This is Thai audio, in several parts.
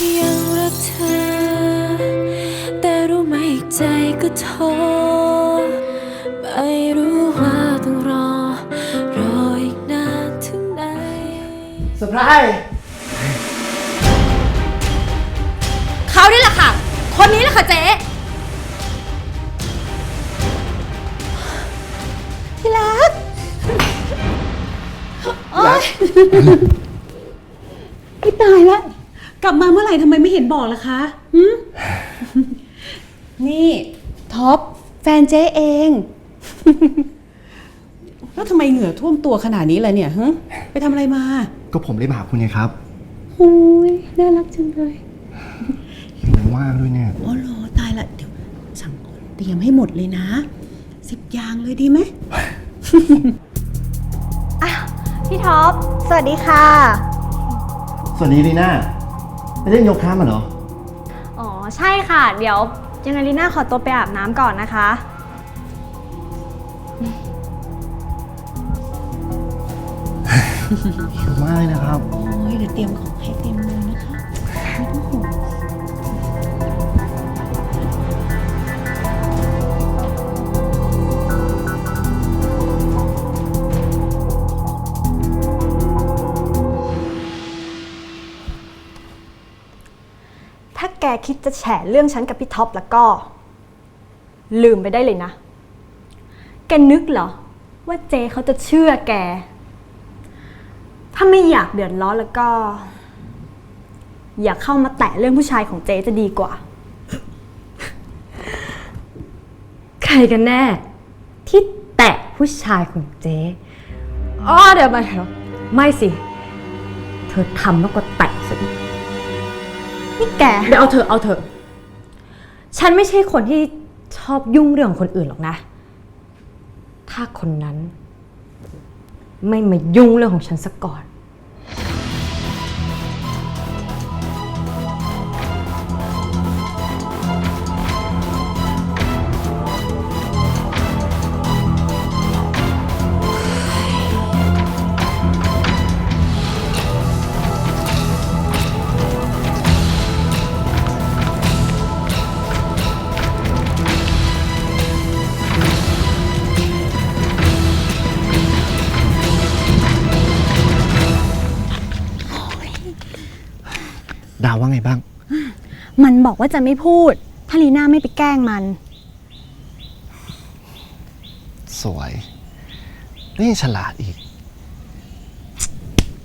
ยังรักเธอ แต่รู้ไหมอีกใจก็ท้อไม่รู้ว่าต้องรอ รออีกนานถึงไหน เซอร์ไพรส์เขานี่แหละค่ะ คนนี้แหละค่ะเจ๊ที่รักรักไม่ตายแล้ว กลับมาเมื่อไหร่ทำไมไม่เห็นบอกล่ะคะหืม นี่ท็อปแฟนเจ๊เอง แล้วทำไมเหงื่อท่วมตัวขนาดนี้ล่ะเนี่ยฮะไปทำอะไรมาก็ผมเลยมาหาคุณไงครับโอ้ยน่ารักจังเลยมันว่างด้วยเนี่ยโอ้โหตายละเดี๋ยวสั่งเตรียมให้หมดเลยนะสิบอย่างเลยดีไหมพี่ท็อป สวัสดีค่ะ สวัสดีลีน่า ไปเล่นโยคะมาเหรอ อ๋อ ใช่ค่ะ เดี๋ยวเจเนลิน่าขอตัวไปอาบน้ำก่อนนะคะ หิวมากเลยนะครับ โอ้ยเดี๋ยวเตรียมของให้เต็มเลยนะคะไม่ แกคิดจะแฉเรื่องฉันกับพี่ท็อปแล้วก็ ลืมไปได้เลยนะ แกนึกเหรอ ว่าเจเขาจะเชื่อแก ถ้าไม่อยากเดือดร้อนแล้วก็ อย่าเข้ามาแตะเรื่องผู้ชายของเจจะดีกว่า ใครกันแน่ ที่แตะผู้ชายของเจ๊อ๋อเดี๋ยวมาเดี๋ยวไม่สิ เธอทำมากกว่าแตะซะอีก นี่แก เดี๋ยวเอาเถอะเอาเถอะฉันไม่ใช่คนที่ชอบยุ่งเรื่องของคนอื่นหรอกนะ ถ้าคนนั้น ไม่มายุ่งเรื่องของฉันสักก่อน วว่าไงบ้าง มันบอกว่าจะไม่พูด ถ้าลีน่าไม่ไปแกล้งมัน สวย นี่ยังฉลาดอีก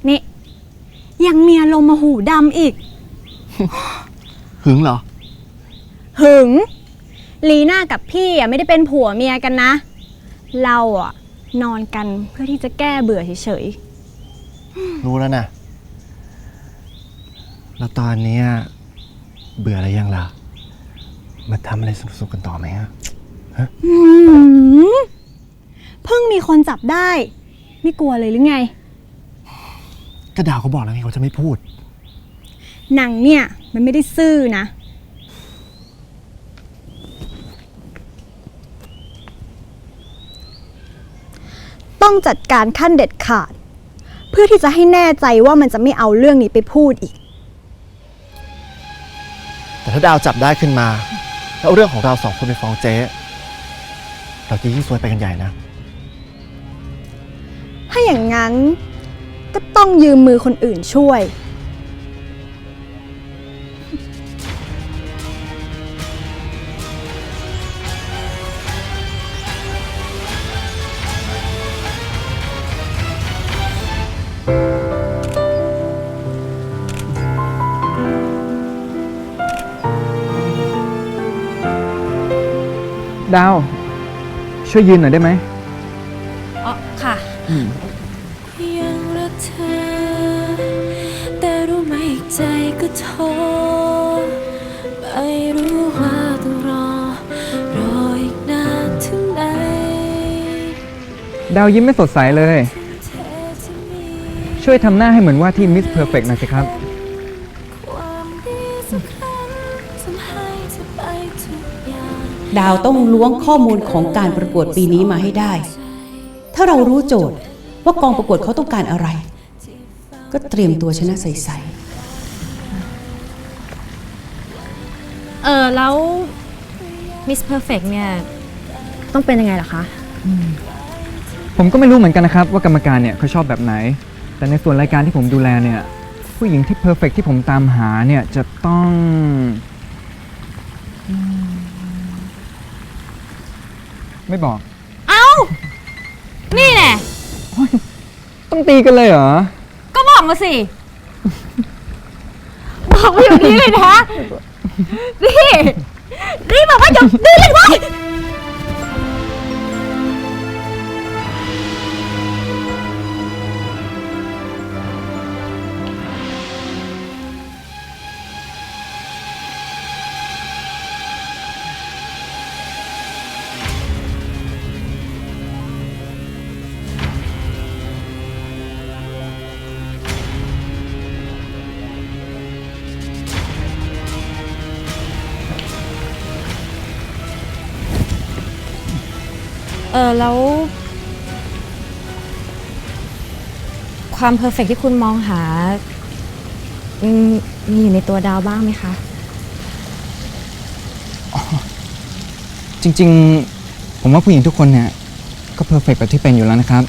นี่ ยังมีอารมณ์มาหูดำอีก หึงเหรอ หึง ลีน่ากับพี่อะไม่ได้เป็นผัวเมียกันนะ เราอะนอนกันเพื่อที่จะแก้เบื่อเฉยรู้แล้วนะ แล้วตอนเนี้ยเบื่ออะไรยังล่ะ มาทำอะไรสนุกๆกันต่อไหมฮะๆหืมเพิ่งมีคนจับได้ ไม่กลัวเลยหรือไงก็ดาวเขาบอกแล้วไงเขาจะไม่พูด หนังเนี่ย มันไม่ได้ซื่อนะ ต้องจัดการขั้นเด็ดขาด เพื่อที่จะให้แน่ใจว่ามันจะไม่เอาเรื่องนี้ไปพูดอีก แต่ถ้าดาวจับได้ขึ้นมา แล้วเอาเรื่องของเราสองคนไปฟ้องเจ๊เราจะยิ่งซวยไปกันใหญ่นะ ถ้าอย่างนั้นก็ต้องยืมมือคนอื่นช่วย ดาว ช่วยยืนหน่อยได้ไหมอ๋อค่ะยังรักเธอ แต่รู้ไหมอีกใจก็ท้อไม่รู้ว่าต้องรอ รออีกนานถึงไหนดาวยิ้มไม่สดใสเลย เธอจะมี ช่วยทำหน้าให้เหมือนว่าที่มิสเพอร์เฟกหน่อยสิครับค ดาวต้องล้วงข้อมูลของการประกวดปีนี้มาให้ได้ ถ้าเรารู้โจทย์ว่ากองประกวดเขาต้องการอะไร ก็เตรียมตัวชนะใสเออแล้วมิสเพอร์เฟกเนี่ย ต้องเป็นยังไงล่ะคะ ผมก็ไม่รู้เหมือนกันนะครับ ว่ากรรมการเนี่ยเขาชอบแบบไหน แต่ในส่วนรายการที่ผมดูแลเนี่ย ผู้หญิงที่เพอร์เฟกที่ผมตามหาเนี่ยจะต้อง ไม่บอกนี่แน่ต้องตีกันเลยเหรอ ก็บอกมาสิ บอกมาอยู่นี้เลยนะนี่นี่บอกว่าอย่าดื้อเลยเว้ย เออแล้ว ความเพอร์เฟกที่คุณมองหายังมีอยู่ในตัวดาวบ้างไหมคะ จริงๆ ผมว่าผู้หญิงทุกคนเนี่ยก็เพอร์เฟกแบบที่เป็นอยู่แล้วนะครับ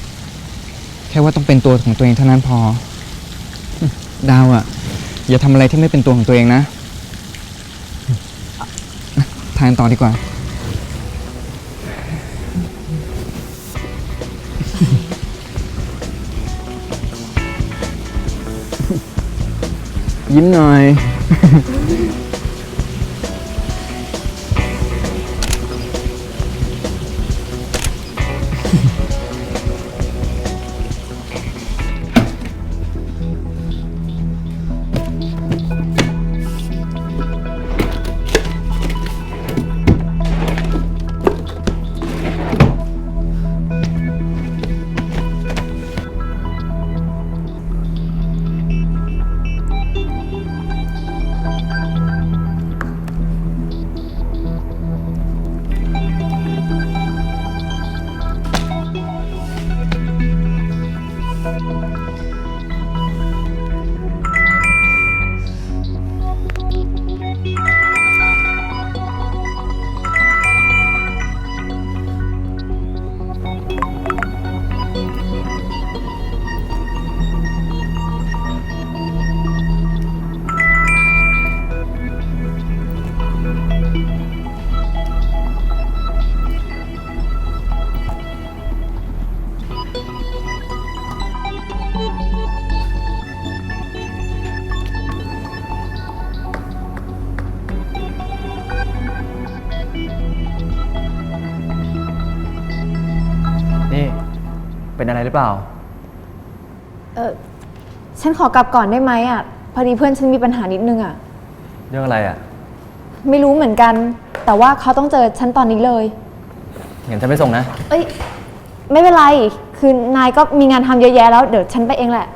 แค่ว่าต้องเป็นตัวของตัวเองเท่านั้นพอ ดาวอะอย่าทำอะไรที่ไม่เป็นตัวของตัวเองนะอะทานต่อดีกว่า ยิ้ม เป็นอะไรหรือเปล่า เออฉันขอกลับก่อนได้ไหมอะ พอดีเพื่อนฉันมีปัญหานิดนึงอะ เรื่องอะไรอะ ไม่รู้เหมือนกัน แต่ว่าเขาต้องเจอฉันตอนนี้เลย งั้นฉันไปส่งนะ เอ้ย ไม่เป็นไร คือนายก็มีงานทำเยอะแยะแล้ว เดี๋ยวฉันไปเองแหละ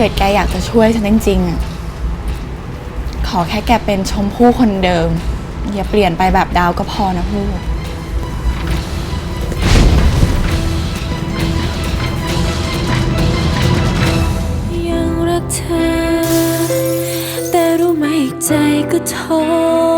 เกิดแกอยากจะช่วยฉันจริงๆอะขอแค่แกเป็นชมพู่คนเดิม อย่าเปลี่ยนไปแบบดาวก็พอนะพู่ยังรักเธอ แต่รู้ไหมใจก็ท้อ